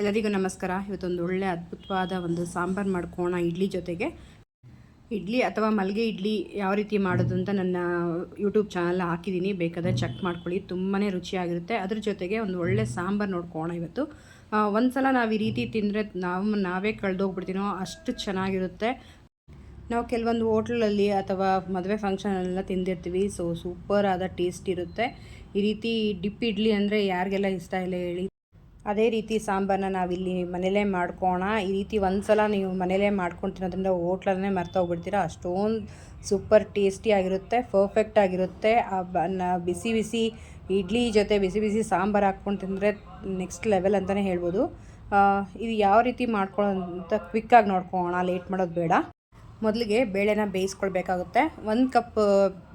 ಎಲ್ಲರಿಗೂ ನಮಸ್ಕಾರ. ಇವತ್ತೊಂದು ಒಳ್ಳೆ ಅದ್ಭುತವಾದ ಒಂದು ಸಾಂಬಾರು ಮಾಡ್ಕೋಣ ಇಡ್ಲಿ ಜೊತೆಗೆ. ಇಡ್ಲಿ ಅಥವಾ ಮಲ್ಲಿಗೆ ಇಡ್ಲಿ ಯಾವ ರೀತಿ ಮಾಡೋದು ಅಂತ ನನ್ನ ಯೂಟ್ಯೂಬ್ ಚಾನಲ್ ಹಾಕಿದ್ದೀನಿ. ಬೇಕಾದರೆ ಚೆಕ್ ಮಾಡ್ಕೊಳ್ಳಿ. ತುಂಬಾ ರುಚಿಯಾಗಿರುತ್ತೆ. ಅದ್ರ ಜೊತೆಗೆ ಒಂದು ಒಳ್ಳೆ ಸಾಂಬಾರು ನೋಡ್ಕೋಣ ಇವತ್ತು. ಒಂದು ಸಲ ನಾವು ಈ ರೀತಿ ತಿಂದರೆ ನಾವು, ನಾವೇ ಕಳೆದೋಗ್ಬಿಡ್ತೀನೋ ಅಷ್ಟು ಚೆನ್ನಾಗಿರುತ್ತೆ. ನಾವು ಕೆಲವೊಂದು ಹೋಟ್ಲಲ್ಲಿ ಅಥವಾ ಮದುವೆ ಫಂಕ್ಷನಲ್ಲೆಲ್ಲ ತಿಂದಿರ್ತೀವಿ. ಸೊ ಸೂಪರ್ ಆದ ಟೇಸ್ಟ್ ಇರುತ್ತೆ. ಈ ರೀತಿ ಡಿಪ್ ಇಡ್ಲಿ ಅಂದರೆ ಯಾರಿಗೆಲ್ಲ ಇಷ್ಟ ಇಲ್ಲ ಹೇಳಿ. ಅದೇ ರೀತಿ ಸಾಂಬಾರನ್ನ ನಾವಿಲ್ಲಿ ಮನೇಲೇ ಮಾಡ್ಕೋಣ ಈ ರೀತಿ ಒಂದು ಸಲ ನೀವು ಮನೇಲೇ ಮಾಡ್ಕೊಂಡು ತಿನ್ನೋದ್ರಿಂದ ಹೋಟ್ಲನ್ನೇ ಮರ್ತೋಗ್ಬಿಡ್ತೀರಾ ಅಷ್ಟೊಂದು ಸೂಪರ್ ಟೇಸ್ಟಿ ಆಗಿರುತ್ತೆ, ಪರ್ಫೆಕ್ಟ್ ಆಗಿರುತ್ತೆ. ಆ ಬನ್ನ ಬಿಸಿ ಬಿಸಿ ಇಡ್ಲಿ ಜೊತೆ ಬಿಸಿ ಬಿಸಿ ಸಾಂಬಾರು ಹಾಕ್ಕೊಂಡು ತಿಂದರೆ ನೆಕ್ಸ್ಟ್ ಲೆವೆಲ್ ಅಂತಲೇ ಹೇಳ್ಬೋದು. ಇದು ಯಾವ ರೀತಿ ಮಾಡ್ಕೊಳ್ಳೋ ಅಂತ ಕ್ವಿಕ್ಕಾಗಿ ನೋಡ್ಕೊಳ್ಳೋಣ, ಲೇಟ್ ಮಾಡೋದು ಬೇಡ. ಮೊದಲಿಗೆ ಬೇಳೆನ ಬೇಯಿಸ್ಕೊಳ್ಬೇಕಾಗುತ್ತೆ. ಒಂದು ಕಪ್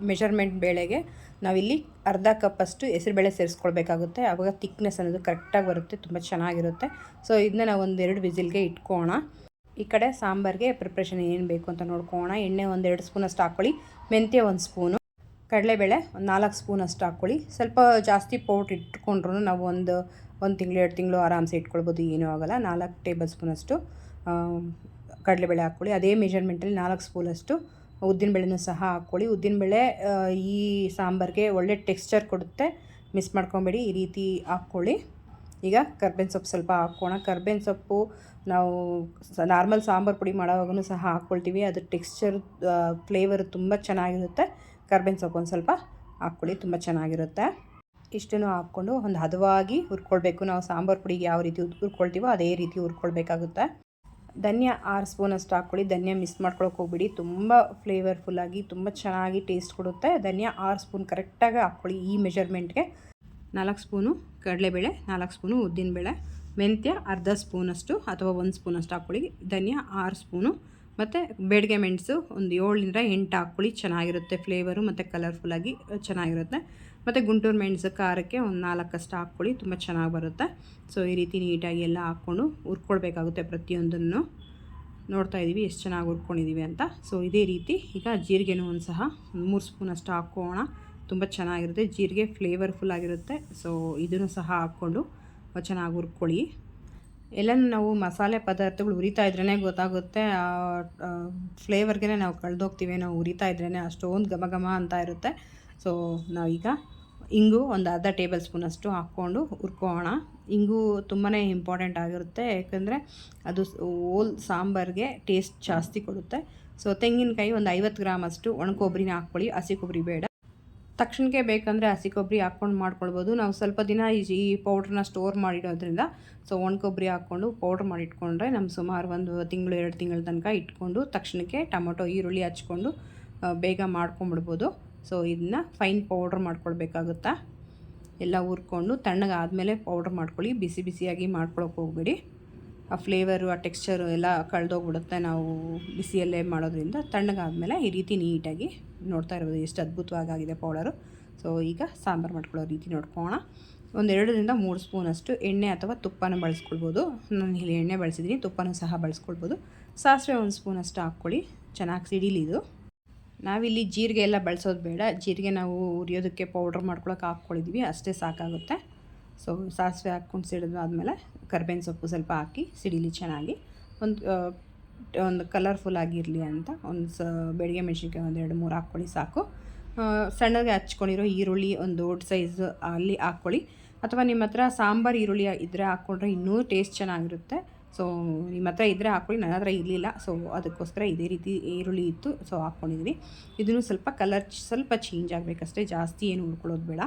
ಮೆಷರ್ಮೆಂಟ್ ಬೇಳೆಗೆ ನಾವಿಲ್ಲಿ ಅರ್ಧ ಕಪ್ಪಷ್ಟು ಹೆಸರುಬೇಳೆ ಸೇರಿಸ್ಕೊಳ್ಬೇಕಾಗುತ್ತೆ. ಆವಾಗ ತಿಕ್ನೆಸ್ ಅನ್ನೋದು ಕರೆಕ್ಟಾಗಿ ಬರುತ್ತೆ, ತುಂಬ ಚೆನ್ನಾಗಿರುತ್ತೆ. ಸೊ ಇದನ್ನ ನಾವು ಒಂದೆರಡು ವಿಸಿಲ್ಗೆ ಇಟ್ಕೋಣ ಈ ಕಡೆ ಸಾಂಬಾರಿಗೆ ಪ್ರಿಪ್ರೇಷನ್ ಏನು ಬೇಕು ಅಂತ ನೋಡ್ಕೋಣ ಎಣ್ಣೆ ಒಂದೆರಡು ಸ್ಪೂನಷ್ಟು ಹಾಕ್ಕೊಳ್ಳಿ. ಮೆಂತ್ಯ ಒಂದು ಸ್ಪೂನು. ಕಡಲೆಬೇಳೆ ಒಂದು ನಾಲ್ಕು ಸ್ಪೂನಷ್ಟು ಹಾಕ್ಕೊಳ್ಳಿ. ಸ್ವಲ್ಪ ಜಾಸ್ತಿ ಪೌಡ್ರ್ ಇಟ್ಕೊಂಡ್ರು ನಾವು ಒಂದು ಒಂದು ತಿಂಗಳು, ಎರಡು ತಿಂಗಳು ಆರಾಮ್ಸೆ ಇಟ್ಕೊಳ್ಬೋದು, ಏನೂ ಆಗೋಲ್ಲ. ನಾಲ್ಕು ಟೇಬಲ್ ಸ್ಪೂನಷ್ಟು ಕಡಲೆಬೇಳೆ ಹಾಕ್ಕೊಳ್ಳಿ. ಅದೇ ಮೆಷರ್ಮೆಂಟಲ್ಲಿ ನಾಲ್ಕು ಸ್ಪೂನಷ್ಟು ಉದ್ದಿನಬೇಳೆನೂ ಸಹ ಹಾಕ್ಕೊಳ್ಳಿ. ಉದ್ದಿನಬೇಳೆ ಬೇಳೆ ಈ ಸಾಂಬಾರಿಗೆ ಒಳ್ಳೆ ಟೆಕ್ಸ್ಚರ್ ಕೊಡುತ್ತೆ. ಮಿಸ್ ಮಾಡ್ಕೊಬೇಡಿ, ಈ ರೀತಿ ಹಾಕ್ಕೊಳ್ಳಿ. ಈಗ ಕರ್ಬೇವಿನ ಸೊಪ್ಪು ಸ್ವಲ್ಪ ಹಾಕ್ಕೋಣ ಕರ್ಬೇವಿನ ಸೊಪ್ಪು ನಾವು ನಾರ್ಮಲ್ ಸಾಂಬಾರು ಪುಡಿ ಮಾಡೋವಾಗೂ ಸಹ ಹಾಕ್ಕೊಳ್ತೀವಿ. ಅದು ಟೆಕ್ಸ್ಚರ್ ಫ್ಲೇವರ್ ತುಂಬ ಚೆನ್ನಾಗಿರುತ್ತೆ. ಕರ್ಬೇವಿನ ಸೊಪ್ಪು ಒಂದು ಸ್ವಲ್ಪ ಹಾಕ್ಕೊಳ್ಳಿ, ತುಂಬ ಚೆನ್ನಾಗಿರುತ್ತೆ. ಇಷ್ಟನ್ನು ಹಾಕ್ಕೊಂಡು ಒಂದು ಹದವಾಗಿ ಹುರ್ಕೊಳ್ಬೇಕು. ನಾವು ಸಾಂಬಾರು ಪುಡಿಗೆ ಯಾವ ರೀತಿ ಹುರ್- ಹುರ್ಕೊಳ್ತೀವೋ ಅದೇ ರೀತಿ ಹುರ್ಕೊಳ್ಬೇಕಾಗುತ್ತೆ. ಧನ್ಯ ಆರು ಸ್ಪೂನಷ್ಟು ಹಾಕ್ಕೊಳ್ಳಿ. ಧನ್ಯ ಮಿಸ್ ಮಾಡ್ಕೊಳಕ್ಕೆ ಹೋಗ್ಬಿಡಿ. ತುಂಬ ಫ್ಲೇವರ್ಫುಲ್ಲಾಗಿ ತುಂಬ ಚೆನ್ನಾಗಿ ಟೇಸ್ಟ್ ಕೊಡುತ್ತೆ. ಧನ್ಯ ಆರು ಸ್ಪೂನ್ ಕರೆಕ್ಟಾಗಿ ಹಾಕ್ಕೊಳ್ಳಿ ಈ ಮೆಜರ್ಮೆಂಟ್ಗೆ ನಾಲ್ಕು ಸ್ಪೂನು ಕಡಲೆಬೇಳೆ, ನಾಲ್ಕು ಸ್ಪೂನು ಉದ್ದಿನಬೇಳೆ, ಮೆಂತ್ಯ ಅರ್ಧ ಸ್ಪೂನಷ್ಟು ಅಥವಾ ಒಂದು ಸ್ಪೂನಷ್ಟು ಹಾಕ್ಕೊಳ್ಳಿ. ಧನ್ಯ ಆರು ಸ್ಪೂನು ಮತ್ತು ಬೇಡಿಗೆ ಮೆಣಸು ಒಂದು ಏಳರಿಂದ ಎಂಟು ಹಾಕ್ಕೊಳ್ಳಿ. ಚೆನ್ನಾಗಿರುತ್ತೆ ಫ್ಲೇವರು ಮತ್ತು ಕಲರ್ಫುಲ್ಲಾಗಿ ಚೆನ್ನಾಗಿರುತ್ತೆ. ಮತ್ತು ಗುಂಟೂರು ಮೆಣಸು ಖಾರಕ್ಕೆ ಒಂದು ನಾಲ್ಕಷ್ಟು ಹಾಕ್ಕೊಳ್ಳಿ, ತುಂಬ ಚೆನ್ನಾಗಿ ಬರುತ್ತೆ. ಸೊ ಈ ರೀತಿ ನೀಟಾಗಿ ಎಲ್ಲ ಹಾಕ್ಕೊಂಡು ಹುರ್ಕೊಳ್ಬೇಕಾಗುತ್ತೆ ಪ್ರತಿಯೊಂದನ್ನು. ನೋಡ್ತಾ ಇದ್ದೀವಿ ಎಷ್ಟು ಚೆನ್ನಾಗಿ ಹುರ್ಕೊಂಡಿದ್ದೀವಿ ಅಂತ. ಸೊ ಇದೇ ರೀತಿ ಈಗ ಜೀರಿಗೆನೂ ಒಂದು ಸಹ ಒಂದು ಮೂರು ಸ್ಪೂನಷ್ಟು ಹಾಕ್ಕೋಣ ತುಂಬ ಚೆನ್ನಾಗಿರುತ್ತೆ, ಜೀರಿಗೆ ಫ್ಲೇವರ್ಫುಲ್ ಆಗಿರುತ್ತೆ. ಸೊ ಇದನ್ನು ಸಹ ಹಾಕ್ಕೊಂಡು ಚೆನ್ನಾಗಿ ಹುರ್ಕೊಳ್ಳಿ. ಎಲ್ಲನೂ ನಾವು ಮಸಾಲೆ ಪದಾರ್ಥಗಳು ಉರಿತಾ ಇದ್ರೇ ಗೊತ್ತಾಗುತ್ತೆ. ಫ್ಲೇವರ್ಗೆ ನಾವು ಕಳೆದೋಗ್ತೀವಿ, ನಾವು ಉರಿತಾ ಇದ್ರೇ ಅಷ್ಟೊಂದು ಘಮ ಘಮ ಅಂತ ಇರುತ್ತೆ. ಸೊ ನಾವೀಗ ಇಂಗು ಒಂದು ಅರ್ಧ ಟೇಬಲ್ ಸ್ಪೂನಷ್ಟು ಹಾಕ್ಕೊಂಡು ಹುರ್ಕೋಣ ಇಂಗು ತುಂಬಾ ಇಂಪಾರ್ಟೆಂಟ್ ಆಗಿರುತ್ತೆ, ಯಾಕಂದರೆ ಅದು ಓಲ್ ಸಾಂಬಾರಿಗೆ ಟೇಸ್ಟ್ ಜಾಸ್ತಿ ಕೊಡುತ್ತೆ. ಸೊ, ತೆಂಗಿನಕಾಯಿ ಒಂದು ಐವತ್ತು ಗ್ರಾಮಷ್ಟು ಒಣ ಕೊಬ್ಬರಿನ ಹಾಕ್ಕೊಳ್ಳಿ, ಹಸಿ ಕೊಬ್ಬರಿ ಬೇಡ. ತಕ್ಷಣಕ್ಕೆ ಬೇಕಂದರೆ ಹಸಿ ಕೊಬ್ಬರಿ ಹಾಕ್ಕೊಂಡು ಮಾಡ್ಕೊಳ್ಬೋದು. ನಾವು ಸ್ವಲ್ಪ ದಿನ ಈ ಈ ಪೌಡ್ರನ್ನ ಸ್ಟೋರ್ ಮಾಡಿಡೋದ್ರಿಂದ ಸೊ ಒಣ ಕೊಬ್ಬರಿ ಹಾಕ್ಕೊಂಡು ಪೌಡ್ರ್ ಮಾಡಿಟ್ಕೊಂಡ್ರೆ ನಮ್ಮ ಸುಮಾರು ಒಂದು ತಿಂಗಳು, ಎರಡು ತಿಂಗಳ ತನಕ ಇಟ್ಕೊಂಡು ತಕ್ಷಣಕ್ಕೆ ಟೊಮೊಟೊ, ಈರುಳ್ಳಿ ಹಚ್ಕೊಂಡು ಬೇಗ ಮಾಡ್ಕೊಂಬಿಡ್ಬೋದು. ಸೊ ಇದನ್ನ ಫೈನ್ ಪೌಡ್ರ್ ಮಾಡ್ಕೊಳ್ಬೇಕಾಗುತ್ತಾ? ಎಲ್ಲ ಹುರ್ಕೊಂಡು ತಣ್ಣಗಾದಮೇಲೆ ಪೌಡ್ರ್ ಮಾಡ್ಕೊಳ್ಳಿ. ಬಿಸಿ ಬಿಸಿಯಾಗಿ ಮಾಡ್ಕೊಳಕ್ಕೆ ಹೋಗ್ಬೇಡಿ. ಆ ಫ್ಲೇವರು ಆ ಟೆಕ್ಸ್ಚರು ಎಲ್ಲ ಕಳೆದೋಗ್ಬಿಡುತ್ತೆ ನಾವು ಬಿಸಿಯಲ್ಲೇ ಮಾಡೋದ್ರಿಂದ. ತಣ್ಣಗಾದಮೇಲೆ ಈ ರೀತಿ ನೀಟಾಗಿ ನೋಡ್ತಾ ಇರ್ಬೋದು ಎಷ್ಟು ಅದ್ಭುತವಾಗಿದೆ ಪೌಡರು ಸೊ ಈಗ ಸಾಂಬಾರು ಮಾಡ್ಕೊಳ್ಳೋ ರೀತಿ ನೋಡ್ಕೋಣ ಒಂದೆರಡರಿಂದ ಮೂರು ಸ್ಪೂನಷ್ಟು ಎಣ್ಣೆ ಅಥವಾ ತುಪ್ಪನ ಬಳಸ್ಕೊಳ್ಬೋದು. ನಾನು ಇಲ್ಲಿ ಎಣ್ಣೆ ಬಳಸಿದ್ದೀನಿ ತುಪ್ಪನೂ ಸಹ ಬಳಸ್ಕೊಳ್ಬೋದು. ಸಾಸಿವೆ ಒಂದು ಸ್ಪೂನಷ್ಟು ಹಾಕ್ಕೊಳ್ಳಿ. ಚೆನ್ನಾಗಿ ಸಿಡಿಲಿ ಇದು ನಾವಿಲ್ಲಿ ಜೀರಿಗೆ ಎಲ್ಲ ಬಳಸೋದು ಬೇಡ. ಜೀರಿಗೆ ನಾವು ಉರಿಯೋದಕ್ಕೆ ಪೌಡ್ರ್ ಮಾಡ್ಕೊಳಕ್ಕೆ ಹಾಕ್ಕೊಳಿದ್ವಿ. ಅಷ್ಟೇ ಸಾಕಾಗುತ್ತೆ. ಸೊ ಸಾಸಿವೆ ಹಾಕ್ಕೊಂಡು ಸಿಡಿದಾದ್ಮೇಲೆ ಕರ್ಬೇವಿನ ಸೊಪ್ಪು ಸ್ವಲ್ಪ ಹಾಕಿ ಸಿಡಿಲಿ ಚೆನ್ನಾಗಿ ಒಂದು ಒಂದು ಕಲರ್ಫುಲ್ ಆಗಿರಲಿ ಅಂತ ಒಂದು ಸ ಬೆಳಿಗ್ಗೆ ಮೆಣಸಿನ್ಕಾಯಿ ಒಂದು ಎರಡು, ಮೂರು ಹಾಕ್ಕೊಳ್ಳಿ ಸಾಕು. ಸಣ್ಣಗೆ ಹಚ್ಕೊಂಡಿರೋ ಈರುಳ್ಳಿ ಒಂದು ದೊಡ್ಡ ಸೈಜ್ ಅಲ್ಲಿ ಹಾಕ್ಕೊಳ್ಳಿ ಅಥವಾ ನಿಮ್ಮ ಹತ್ರ ಸಾಂಬಾರು ಈರುಳ್ಳಿ ಇದ್ದರೆ ಹಾಕ್ಕೊಂಡ್ರೆ ಇನ್ನೂ ಟೇಸ್ಟ್ ಚೆನ್ನಾಗಿರುತ್ತೆ. ಸೊ ನಿಮ್ಮ ಹತ್ರ ಇದ್ದರೆ ಹಾಕ್ಕೊಳ್ಳಿ, ನನ್ನ ಹತ್ರ ಇರಲಿಲ್ಲ. ಸೊ ಅದಕ್ಕೋಸ್ಕರ ಇದೇ ರೀತಿ ಈರುಳ್ಳಿ ಇತ್ತು. ಸೊ ಹಾಕ್ಕೊಂಡಿದ್ವಿ ಇದನ್ನು ಸ್ವಲ್ಪ ಕಲರ್ ಸ್ವಲ್ಪ ಚೇಂಜ್ ಆಗಬೇಕಷ್ಟೇ. ಜಾಸ್ತಿ ಏನು ಉಳ್ಕೊಳ್ಳೋದು ಬೇಡ.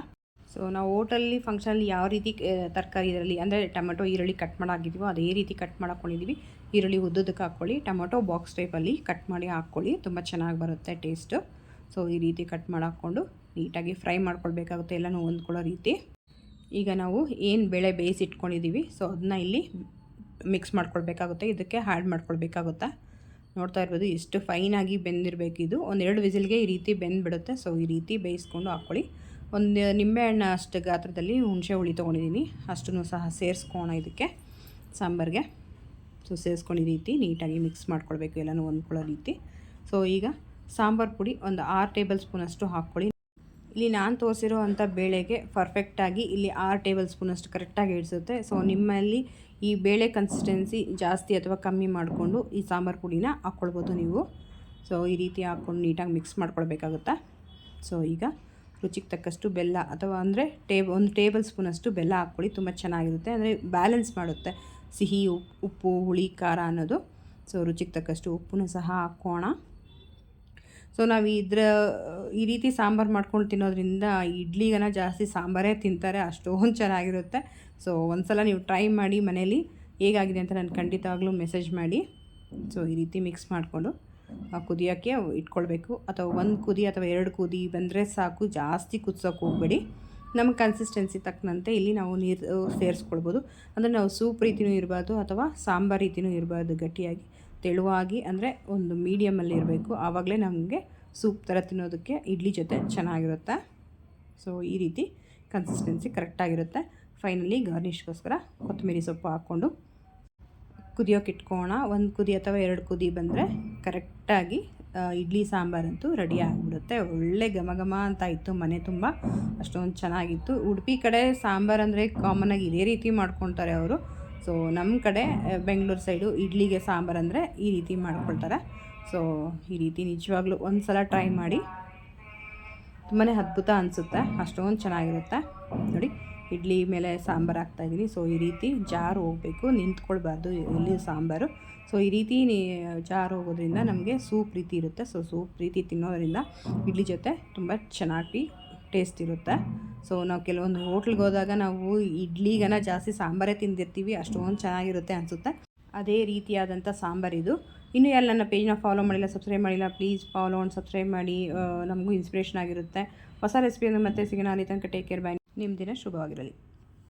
ಸೊ ನಾವು ಓಟಲ್ಲಿ ಫಂಕ್ಷನಲ್ಲಿ ಯಾವ ರೀತಿ ತರಕಾರಿ ಇದರಲ್ಲಿ, ಅಂದರೆ ಟೊಮೆಟೊ, ಈರುಳ್ಳಿ ಕಟ್ ಮಾಡಾಕಿದ್ದೀವೋ ಅದೇ ರೀತಿ ಕಟ್ ಮಾಡ್ಕೊಂಡಿದ್ದೀವಿ ಈರುಳ್ಳಿ ಉದ್ದುದಕ್ಕೆ ಹಾಕ್ಕೊಳ್ಳಿ. ಟೊಮೊಟೊ ಬಾಕ್ಸ್ ಟೈಪಲ್ಲಿ ಕಟ್ ಮಾಡಿ ಹಾಕ್ಕೊಳ್ಳಿ. ತುಂಬ ಚೆನ್ನಾಗಿ ಬರುತ್ತೆ ಟೇಸ್ಟು ಸೊ ಈ ರೀತಿ ಕಟ್ ಮಾಡಿ ಹಾಕ್ಕೊಂಡು ನೀಟಾಗಿ ಫ್ರೈ ಮಾಡ್ಕೊಳ್ಬೇಕಾಗುತ್ತೆ ಎಲ್ಲನೂ ಹೊಂದ್ಕೊಳ್ಳೋ ರೀತಿ. ಈಗ ನಾವು ಏನು ಬೇಳೆ ಬೇಯಿಸಿಟ್ಕೊಂಡಿದ್ದೀವಿ ಸೊ ಅದನ್ನ ಇಲ್ಲಿ ಮಿಕ್ಸ್ ಮಾಡ್ಕೊಳ್ಬೇಕಾಗುತ್ತೆ, ಇದಕ್ಕೆ ಹ್ಯಾಡ್ ಮಾಡ್ಕೊಳ್ಬೇಕಾಗುತ್ತೆ. ನೋಡ್ತಾ ಇರ್ಬೋದು ಎಷ್ಟು ಫೈನಾಗಿ ಬೆಂದಿರಬೇಕು ಇದು. ಒಂದೆರಡು ವಿಸಿಲ್ಗೆ ಈ ರೀತಿ ಬೆಂದ್ಬಿಡುತ್ತೆ. ಸೊ ಈ ರೀತಿ ಬೇಯಿಸ್ಕೊಂಡು ಹಾಕ್ಕೊಳ್ಳಿ. ಒಂದು ನಿಂಬೆಹಣ್ಣು ಅಷ್ಟು ಗಾತ್ರದಲ್ಲಿ ಹುಣಸೆ ಹುಳಿ ತೊಗೊಂಡಿದ್ದೀನಿ. ಅಷ್ಟನ್ನು ಸಹ ಸೇರಿಸ್ಕೋಣ ಇದಕ್ಕೆ, ಸಾಂಬಾರಿಗೆ. ಸೊ ಸೇರಿಸ್ಕೊಂಡು ಈ ರೀತಿ ನೀಟಾಗಿ ಮಿಕ್ಸ್ ಮಾಡ್ಕೊಳ್ಬೇಕು ಎಲ್ಲನೂ ಹೊಂದ್ಕೊಳ್ಳೋ ರೀತಿ. ಸೊ ಈಗ ಸಾಂಬಾರು ಪುಡಿ ಒಂದು ಆರು ಟೇಬಲ್ ಸ್ಪೂನಷ್ಟು ಹಾಕ್ಕೊಳ್ಳಿ. ಇಲ್ಲಿ ನಾನು ತೋರಿಸಿರೋ ಅಂಥ ಬೇಳೆಗೆ ಪರ್ಫೆಕ್ಟಾಗಿ ಇಲ್ಲಿ ಆರು ಟೇಬಲ್ ಸ್ಪೂನಷ್ಟು ಕರೆಕ್ಟಾಗಿ ಹಿಡಿಸುತ್ತೆ ಸೊ ನಿಮ್ಮಲ್ಲಿ ಈ ಬೇಳೆ ಕನ್ಸಿಸ್ಟೆನ್ಸಿ ಜಾಸ್ತಿ ಅಥವಾ ಕಮ್ಮಿ ಮಾಡಿಕೊಂಡು ಈ ಸಾಂಬಾರು ಪುಡಿನ ಹಾಕ್ಕೊಳ್ಬೋದು ನೀವು. ಸೊ ಈ ರೀತಿ ಹಾಕ್ಕೊಂಡು ನೀಟಾಗಿ ಮಿಕ್ಸ್ ಮಾಡ್ಕೊಳ್ಬೇಕಾಗುತ್ತೆ? ಸೊ ಈಗ ರುಚಿಗೆ ತಕ್ಕಷ್ಟು ಬೆಲ್ಲ ಅಥವಾ ಅಂದರೆ ಟೇಬ್ ಒಂದು ಟೇಬಲ್ ಸ್ಪೂನಷ್ಟು ಬೆಲ್ಲ ಹಾಕ್ಕೊಳ್ಳಿ. ತುಂಬ ಚೆನ್ನಾಗಿರುತ್ತೆ. ಅಂದರೆ ಬ್ಯಾಲೆನ್ಸ್ ಮಾಡುತ್ತೆ. ಸಿಹಿ ಉಪ್ ಉಪ್ಪು, ಹುಳಿ, ಖಾರ ಅನ್ನೋದು. ಸೊ ರುಚಿಗೆ ತಕ್ಕಷ್ಟು ಉಪ್ಪನ್ನು ಸಹ ಹಾಕೋಣ. ಸೊ ನಾವು ಇದ್ರ, ಈ ರೀತಿ ಸಾಂಬಾರು ಮಾಡ್ಕೊಂಡು ತಿನ್ನೋದ್ರಿಂದ ಇಡ್ಲಿಗನ ಜಾಸ್ತಿ ಸಾಂಬಾರೇ ತಿಂತಾರೆ, ಅಷ್ಟೊಂದು ಚೆನ್ನಾಗಿರುತ್ತೆ. ಸೊ ಒಂದ್ಸಲ ನೀವು ಟ್ರೈ ಮಾಡಿ ಮನೇಲಿ, ಹೇಗಾಗಿದೆ ಅಂತ ನಾನು ಖಂಡಿತವಾಗ್ಲೂ ಮೆಸೇಜ್ ಮಾಡಿ. ಸೊ ಈ ರೀತಿ ಮಿಕ್ಸ್ ಮಾಡಿಕೊಂಡು ಕುದಿಯೋಕ್ಕೆ ಇಟ್ಕೊಳ್ಬೇಕು. ಅಥವಾ ಒಂದು ಕುದಿ ಅಥವಾ ಎರಡು ಕುದಿ ಬಂದರೆ ಸಾಕು, ಜಾಸ್ತಿ ಕುದಿಸೋಕೆ ಹೋಗಬೇಡಿ. ನಮ್ಮ ಕನ್ಸಿಸ್ಟೆನ್ಸಿ ತಕ್ಕಂತೆ ಇಲ್ಲಿ ನಾವು ನೀರು ಸೇರಿಸ್ಕೊಳ್ಬೋದು. ಅಂದರೆ ನಾವು ಸೂಪ್ ರೀತಿಯೂ ಇರಬಾರ್ದು ಅಥವಾ ಸಾಂಬಾರು ರೀತಿಯೂ ಇರಬಾರ್ದು ಗಟ್ಟಿಯಾಗಿ. ತೆಳುವಾಗಿ ಅಂದರೆ ಒಂದು ಮೀಡಿಯಮಲ್ಲಿ ಇರಬೇಕು. ಆವಾಗಲೇ ನಮಗೆ ಸೂಪ್ ಥರ ತಿನ್ನೋದಕ್ಕೆ ಇಡ್ಲಿ ಜೊತೆ ಚೆನ್ನಾಗಿರುತ್ತೆ? ಸೊ ಈ ರೀತಿ ಕನ್ಸಿಸ್ಟೆನ್ಸಿ ಕರೆಕ್ಟಾಗಿರುತ್ತೆ ಫೈನಲಿ ಗಾರ್ನಿಷ್ಗೋಸ್ಕರ ಕೊತ್ತಂಬರಿ ಸೊಪ್ಪು ಹಾಕ್ಕೊಂಡು ಕುದಿಯೋಕೆ ಇಟ್ಕೋಣ ಒಂದು ಕುದಿ ಅಥವಾ ಎರಡು ಕುದಿ ಬಂದರೆ ಕರೆಕ್ಟಾಗಿ ಇಡ್ಲಿ ಸಾಂಬಾರಂತೂ ರೆಡಿ ಆಗಿಬಿಡುತ್ತೆ. ಒಳ್ಳೆ ಘಮ ಘಮ ಅಂತ ಇತ್ತು. ಮನೆ ತುಂಬ ಅಷ್ಟೊಂದು ಚೆನ್ನಾಗಿತ್ತು. ಉಡುಪಿ ಕಡೆ ಸಾಂಬಾರು ಅಂದರೆ ಕಾಮನಾಗಿ ಇದೇ ರೀತಿ ಮಾಡ್ಕೊತಾರೆ ಅವರು. ಸೊ ನಮ್ಮ ಕಡೆ ಬೆಂಗಳೂರು ಸೈಡು ಇಡ್ಲಿಗೆ ಸಾಂಬಾರು ಅಂದರೆ ಈ ರೀತಿ ಮಾಡ್ಕೊಳ್ತಾರೆ. ಸೊ ಈ ರೀತಿ ನಿಜವಾಗ್ಲೂ ಒಂದು ಸಲ ಟ್ರೈ ಮಾಡಿ. ತುಂಬಾ ಅದ್ಭುತ ಅನಿಸುತ್ತೆ. ಅಷ್ಟೊಂದು ಚೆನ್ನಾಗಿರುತ್ತೆ. ನೋಡಿ, ಇಡ್ಲಿ ಮೇಲೆ ಸಾಂಬಾರು ಹಾಕ್ತಾಯಿದ್ದೀನಿ ಸೊ ಈ ರೀತಿ ಜಾರು ಹೋಗಬೇಕು. ನಿಂತ್ಕೊಳ್ಬಾರ್ದು ಇಲ್ಲಿ ಸಾಂಬಾರು. ಸೊ ಈ ರೀತಿ ಜಾರು ಹೋಗೋದ್ರಿಂದ ನಮಗೆ ಸೂಪ್ ರೀತಿ ಇರುತ್ತೆ. ಸೊ ಸೂಪ್ ರೀತಿ ತಿನ್ನೋದ್ರಿಂದ ಇಡ್ಲಿ ಜೊತೆ ತುಂಬ ಚೆನ್ನಾಗಿ ಟೇಸ್ಟ್ ಇರುತ್ತೆ. ಸೊ ನಾವು ಕೆಲವೊಂದು ಹೋಟ್ಲಿಗೆ ಹೋದಾಗ ನಾವು ಇಡ್ಲಿಗನ ಜಾಸ್ತಿ ಸಾಂಬಾರೇ ತಿಂದಿರ್ತೀವಿ. ಅಷ್ಟೊಂದು ಚೆನ್ನಾಗಿರುತ್ತೆ ಅನಿಸುತ್ತೆ. ಅದೇ ರೀತಿಯಾದಂಥ ಸಾಂಬಾರಿದು ಇನ್ನು ಯಾರು ನನ್ನ ಪೇಜ್ನ ಫಾಲೋ ಮಾಡಿಲ್ಲ ಸಬ್ಸ್ಕ್ರೈಬ್ ಮಾಡಿಲ್ಲ ಪ್ಲೀಸ್ ಫಾಲೋ ಆ್ಯಂಡ್ ಸಬ್ಸ್ಕ್ರೈಬ್ ಮಾಡಿ. ನಮಗೂ ಇನ್ಸ್ಪಿರೇಷನ್ ಆಗಿರುತ್ತೆ. ಹೊಸ ರೆಸಿಪಿಯನ್ನು ಮತ್ತೆ ಸಿಗೋಣ. ಅಲ್ಲಿ ತನಕ ಟೇಕ್ ಕೇರ್ ಬೈ ನಿಮ್ಮ ದಿನ ಶುಭವಾಗಿರಲಿ.